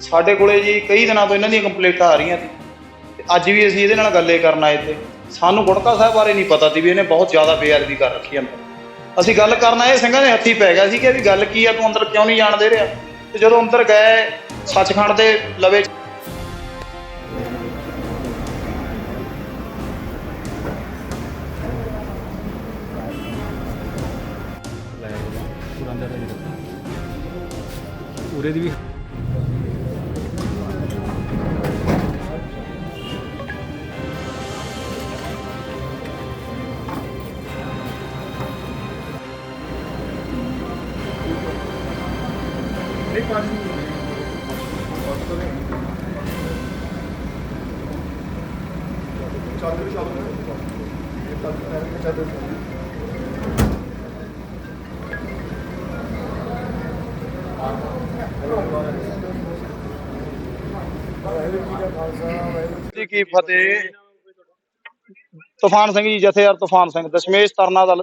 ਸਾਡੇ ਕੋਲੇ ਜੀ ਕਈ ਦਿਨਾਂ ਤੋਂ ਇਹਨਾਂ ਦੀਆਂ ਕੰਪਲੇਂਟਾਂ ਆ ਰਹੀਆਂ ਸੀ। ਤੇ ਅੱਜ ਵੀ ਅਸੀਂ ਇਹਦੇ ਨਾਲ ਗੱਲੇ ਕਰਨ ਆਏ ਤੇ ਸਾਨੂੰ ਗੁਟਕਾ ਸਾਹਿਬ ਬਾਰੇ ਨਹੀਂ ਪਤਾ ਸੀ ਵੀ ਇਹਨੇ ਬਹੁਤ ਜ਼ਿਆਦਾ ਬੇਅਦਬੀ ਕਰ ਰੱਖੀ ਹੈ। ਅੰਦਰ ਅਸੀਂ ਗੱਲ ਕਰਨ ਆਏ, ਸਿੰਘਾਂ ਦੇ ਹੱਥੀ ਪੈ ਗਿਆ ਸੀ ਕਿ ਵੀ ਗੱਲ ਕੀ ਆ, ਤੂੰ ਅੰਦਰ ਕਿਉਂ ਨਹੀਂ ਜਾਣ ਦੇ ਰਿਹਾ? ਤੇ ਜਦੋਂ ਅੰਦਰ ਗਏ, ਸੱਚਖੰਡ ਦੇ ਲਵੇ ਪੂਰਾ ਅੰਦਰ ਨਹੀਂ ਉਰੇ ਦੀ ਵੀ ਜੀ ਕੀ ਫਤਿਹ ਤੂਫਾਨ ਸਿੰਘ ਜੀ ਜਥੇਦਾਰ ਤੂਫਾਨ ਸਿੰਘ ਦਸ਼ਮੇਸ਼ ਤਰਨਾ ਦਲ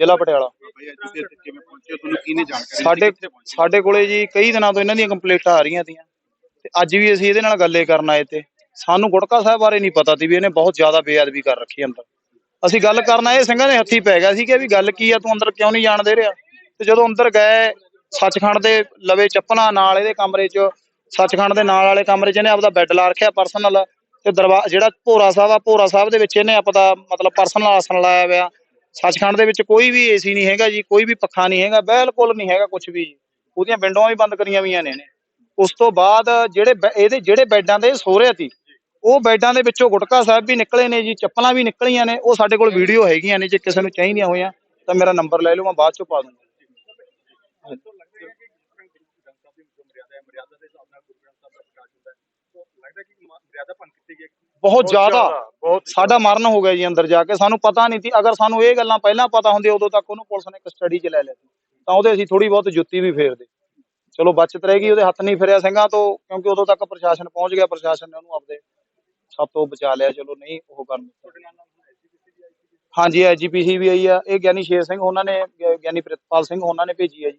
ਜ਼ਿਲ੍ਹਾ ਪਟਿਆਲਾ। ਭਾਈ ਅੱਜ ਤੁਸੀਂ ਇੱਥੇ ਕਿਵੇਂ ਪਹੁੰਚੇ ਤੁਹਾਨੂੰ ਕੀ ਨਹੀਂ ਜਾਣਕਾਰੀ ਸਾਡੇ ਕਿੱਥੇ ਪਹੁੰਚੇ? ਸਾਡੇ ਕੋਲੇ ਜੀ ਕਈ ਦਿਨਾਂ ਤੋਂ ਇਹਨਾਂ ਦੀਆਂ ਕੰਪਲੇਂਟਾਂ ਆ ਰਹੀਆਂ ਤੀਆਂ। ਤੇ ਅੱਜ ਵੀ ਅਸੀਂ ਇਹਦੇ ਨਾਲ ਗੱਲੇ ਕਰਨ ਆਏ ਤੇ ਸਾਨੂੰ ਗੁਟਕਾ ਸਾਹਿਬ ਬਾਰੇ ਨਹੀਂ ਪਤਾ ਸੀ ਵੀ ਇਹਨੇ ਬਹੁਤ ਜ਼ਿਆਦਾ ਬੇਅਦਬੀ ਕਰ ਰੱਖੀ ਹੈ ਅੰਦਰ। ਅਸੀਂ ਗੱਲ ਕਰਨ ਆਏ ਸਿੰਘਾਂ ਦੇ ਹੱਥੀ ਪੈ ਗਿਆ ਸੀ ਕਿ ਵੀ ਗੱਲ ਕੀ ਆ ਤੂੰ ਅੰਦਰ ਕਿਉਂ ਨਹੀਂ ਜਾਣ ਦੇ ਰਿਹਾ? ਤੇ ਜਦੋਂ ਅੰਦਰ ਗਏ ਸੱਚਖੰਡ ਦੇ ਲਵੇ ਚੱਪਲਾਂ ਨਾਲ ਇਹਦੇ ਕਮਰੇ 'ਚ ਸੱਚਖੰਡ ਦੇ ਨਾਲ ਵਾਲੇ ਕਮਰੇ 'ਚ ਇਹਨੇ ਆਪਦਾ ਬੈੱਡ ਲਾ ਰੱਖਿਆ ਪਰਸਨਲ ਤੇ ਦਰਵਾ ਜਿਹੜਾ ਭੋਰਾ ਸਾਹਿਬ ਆ ਭੋਰਾ ਸਾਹਿਬ ਦੇ ਵਿੱਚ ਇਹਨੇ ਆਪਦਾ ਮਤਲਬ ਪਰਸਨਲ ਆਸਣ ਲਾਇਆ ਹੋਇਆ। ਸੱਚਖੰਡ ਦੇ ਵਿੱਚ ਕੋਈ ਵੀ ਏਸੀ ਨਹੀਂ ਹੈਗਾ ਜੀ ਕੋਈ ਵੀ ਪੱਖਾ ਨਹੀਂ ਹੈਗਾ ਬਿਲਕੁਲ ਨਹੀਂ ਹੈਗਾ ਕੁਝ ਵੀ ਜੀ। ਉਹਦੀਆਂ ਵਿੰਡੋਆਂ ਵੀ ਬੰਦ ਕਰੀਆਂ ਹੋਈਆਂ ਨੇ ਇਹਨੇ। ਉਸ ਤੋਂ ਬਾਅਦ ਜਿਹੜੇ ਇਹਦੇ ਜਿਹੜੇ ਬੈੱਡਾਂ ਦੇ ਸੋ ਰਹੇ ਸੀ ਉਹ ਬੈੱਡਾਂ ਦੇ ਵਿੱਚੋਂ ਗੁਟਕਾ ਸਾਹਿਬ ਵੀ ਨਿਕਲੇ ਨੇ ਜੀ ਚੱਪਲਾਂ ਵੀ ਨਿਕਲੀਆਂ ਨੇ ਉਹ ਸਾਡੇ ਕੋਲ ਵੀਡੀਓ ਹੈਗੀਆਂ ਨੇ ਜੇ ਕਿਸੇ ਨੂੰ ਚਾਹੀਦੀਆਂ ਹੋਈਆਂ ਤਾਂ ਮੇਰਾ ਨੰਬਰ ਲੈ ਲਓ ਮੈਂ ਬਾਅਦ ਚੋਂ ਪਾ ਦੂੰਗਾ। ਬਹੁਤ ਜ਼ਿਆਦਾ। ਸਾਡਾ ਮਰਨ ਹੋ ਗਿਆ ਜੀ ਅੰਦਰ ਜਾ ਕੇ। ਸਾਨੂੰ ਪਤਾ ਨਹੀਂ ਸੀ। ਅਗਰ ਸਾਨੂੰ ਇਹ ਗੱਲਾਂ ਪਹਿਲਾਂ ਪਤਾ ਹੁੰਦੀਆਂ, ਉਦੋਂ ਤੱਕ ਉਹਨੂੰ ਪੁਲਿਸ ਨੇ ਕਸਟਡੀ 'ਚ ਲੈ ਲਿਆ ਸੀ। ਤਾਂ ਉਹਦੇ ਅਸੀਂ ਥੋੜੀ ਬਹੁਤ ਜੁੱਤੀ ਵੀ ਫੇਰਦੇ। ਚਲੋ ਬਚਤ ਰਹਿ ਗਈ, ਉਹਦੇ ਹੱਥ ਨਹੀਂ ਫਿਰਿਆ ਸਿੰਘਾਂ ਤੋਂ, ਕਿਉਂਕਿ ਉਦੋਂ ਤੱਕ ਪ੍ਰਸ਼ਾਸਨ ਪਹੁੰਚ ਗਿਆ। ਪ੍ਰਸ਼ਾਸਨ ਨੇ ਉਹਨੂੰ ਆਪਦੇ ਸਭ ਤੋਂ ਬਚਾ ਲਿਆ। ਚਲੋ ਨਹੀਂ, ਉਹ ਕਰਨ ਦਿੱਤਾ ਹਾਂਜੀ ਐਜੀਪੀਸੀ ਵੀ ਆਈ ਆ। ਇਹ ਗਿਆਨੀ ਸ਼ੇਰ ਸਿੰਘ ਉਹਨਾਂ ਨੇ, ਗਿਆਨੀ ਪ੍ਰਿਤਪਾਲ ਸਿੰਘ ਉਹਨਾਂ ਨੇ ਭੇਜੀ ਆ ਜੀ।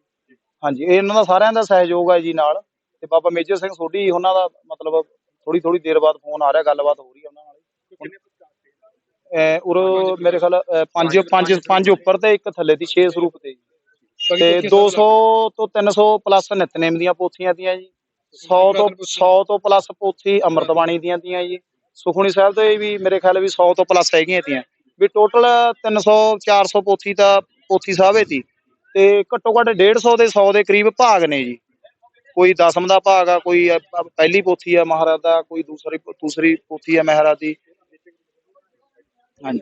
ਹਾਂਜੀ, ਇਹ ਇਹਨਾਂ ਦਾ ਸਾਰਿਆਂ ਦਾ ਸਹਿਯੋਗ ਆ ਜੀ ਨਾਲ। ਤੇ ਬਾਬਾ ਮੇਜਰ ਸਿੰਘ ਸੋਢੀ, ਉਹਨਾਂ ਦਾ ਮਤਲਬ ਥੋੜੀ ਥੋੜੀ ਦੇਰ ਬਾਅਦ ਫੋਨ ਆ ਰਿਹਾ, ਗੱਲਬਾਤ ਹੋ ਰਹੀ ਹੈ ਉਹਨਾਂ ਨਾਲ ਅਹ ਉਰ ਮੇਰੇ ਖਿਆਲ ਪੰਜ ਪੰਜ ਪੰਜ ਉੱਪਰ ਤੇ ਇੱਕ ਥੱਲੇ ਦੀ 6 ਸਰੂਪ ਤੇ। ਜੀ। ਤੇ। 200 ਤੋਂ 300 ਪਲੱਸ ਨਿਤਨੇਮ ਦੀਆਂ ਪੋਥੀਆਂ ਦੀਆਂ ਜੀ। 100 ਤੋਂ 100 ਤੋਂ ਪਲੱਸ ਪੋਥੀ ਅੰਮ੍ਰਿਤ ਬਾਣੀ ਦੀਆਂ ਦੀਆਂ ਜੀ। ਸੁਖਮਨੀ ਸਾਹਿਬ ਦੇ ਵੀ ਮੇਰੇ ਖਿਆਲ ਵੀ 100 ਤੋਂ ਪਲੱਸ ਹੈਗੀਆਂ ਤੀਆਂ। ਵੀ ਟੋਟਲ 300 400 ਪੋਥੀ ਤਾਂ ਪੋਥੀ ਸਾਹਿਬ ਤੀ ਤੇ ਘੱਟੋ ਘੱਟ 150 ਦੇ 100 ਦੇ ਕਰੀਬ ਭਾਗ ਨੇ ਜੀ। ਕੋਈ ਦਸਮ ਦਾ ਭਾਗ ਆ ਕੋਈ ਪਹਿਲੀ ਪੋਥੀ ਆ ਮਹਾਰਾਜ ਦਾ ਕੋਈ ਦੂਸਰੀ ਦੂਸਰੀ ਪੋਥੀ ਆ ਮਹਾਰਾਜ ਦੀ। ਹਾਂਜੀ।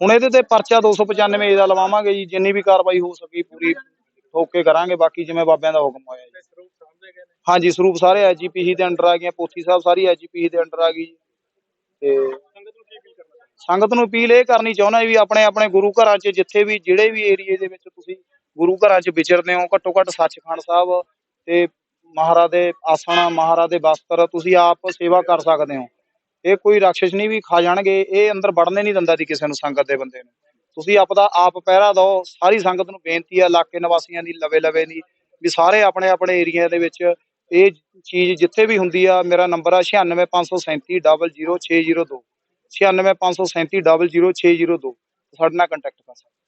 ਹੁਣ ਇਹਦੇ ਤੇ ਪਰਚਾ 295 ਏ ਦਾ ਲਵਾਵਾਂਗੇ ਜੀ, ਜਿੰਨੀ ਵੀ ਕਾਰਵਾਈ ਹੋ ਸਕੀ ਪੂਰੀ ਠੋਕ ਕਰਾਂਗੇ, ਬਾਕੀ ਜਿਵੇਂ ਬਾਬਿਆਂ ਦਾ ਹੁਕਮ ਹੋਇਆ ਜੀ। ਹਾਂਜੀ, ਸਰੂਪ ਸਾਰੇ ਐਜੀਪੀਸੀ ਦੇ ਅੰਡਰ ਆ ਗਏ ਪੋਥੀ ਸਾਹਿਬ ਸਾਰੀ ਐਜੀਪੀਸੀ ਦੇ ਅੰਡਰ ਆ ਗਈ ਜੀ। ਤੇ ਸੰਗਤ ਨੂੰ ਅਪੀਲ ਇਹ ਕਰਨੀ ਚਾਹੁੰਦਾ ਵੀ ਆਪਣੇ ਆਪਣੇ ਗੁਰੂ ਘਰਾਂ 'ਚ ਜਿੱਥੇ ਵੀ, ਜਿਹੜੇ ਵੀ ਏਰੀਏ ਦੇ ਵਿੱਚ ਤੁਸੀਂ ਗੁਰੂ ਘਰਾਂ 'ਚ ਵਿਚਰਦੇ ਹੋ, ਘੱਟੋ ਘੱਟ ਸੱਚਖੰਡ ਸਾਹਿਬ ਤੇ ਮਹਾਰਾਜ ਦੇ ਆਸਣ, ਮਹਾਰਾਜ ਦੇ ਵਸਤਰ ਤੁਸੀਂ ਆਪ ਸੇਵਾ ਕਰ ਸਕਦੇ ਹੋ। ਇਹ ਕੋਈ ਰਾਖਸ਼ ਨਹੀਂ ਵੀ ਖਾ ਜਾਣਗੇ, ਇਹ ਅੰਦਰ ਵੜਨੇ ਨਹੀਂ ਦਿੰਦਾ ਦੀ ਕਿਸੇ ਨੂੰ ਸੰਗਤ ਦੇ ਬੰਦੇ ਨੂੰ। ਤੁਸੀਂ ਆਪਦਾ ਆਪ ਪਹਿਰਾ ਦਿਓ, ਸਾਰੀ ਸੰਗਤ ਨੂੰ ਬੇਨਤੀ ਆ, ਇਲਾਕੇ ਨਿਵਾਸੀਆਂ ਦੀ ਲਵੇ ਲਵੇ ਦੀ, ਵੀ ਸਾਰੇ ਆਪਣੇ ਆਪਣੇ ਏਰੀਆ ਦੇ ਵਿੱਚ ਇਹ ਚੀਜ਼ ਜਿੱਥੇ ਵੀ ਹੁੰਦੀ ਆ, ਮੇਰਾ ਨੰਬਰ ਆ 96537 00602 96537 00602 ਸਾਡੇ ਨਾਲ ਕੰਟੈਕਟ ਕਰ ਸਕਦੇ